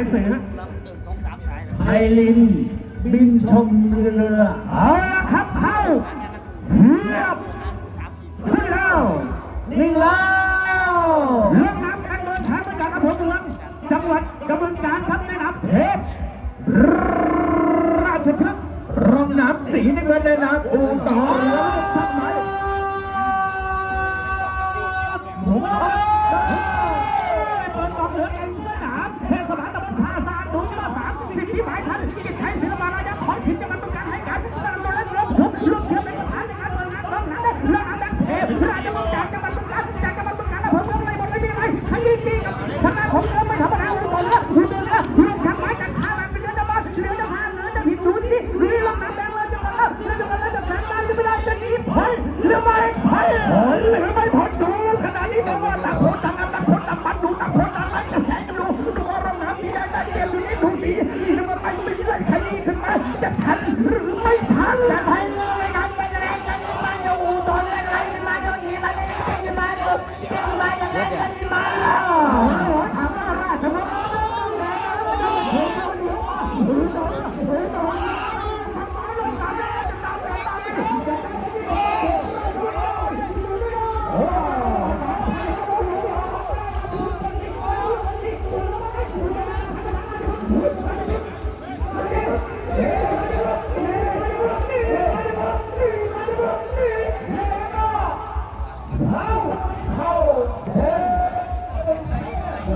ายเสือฮะสองสามสายไพลิน บินชมเรือเอาละครับเข้าเทียบขึ้นแล้วนิ่งแล้วเรื่องน้ำการเดินทางมาจากอำเภอเมืองจังหวัดกำแพงการครับแม่น้ำเทพราชพฤกษ์ร่องน้ำสีน้ำเงินในน้ำอูต่อเรือทำไมผม หรือไม่พ้นดูขนาดนี้บอกว่าต่างคนต่างต่างคนต่างมันดูต่างคนต่างไล่กระแสกันดูดูว่าร่องน้ำสีแดงได้เกมยูนี้ดูสีนี่นึกว่าไปไม่ได้ใครขึ้นมาจะทันหรือไม่ทันจะทันไม่ทำเป็นแรงกันมาอยู่ตอนแรกไรมาดนทีมาเลยมาดูมาอย่างนั้นกัน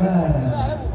Evet.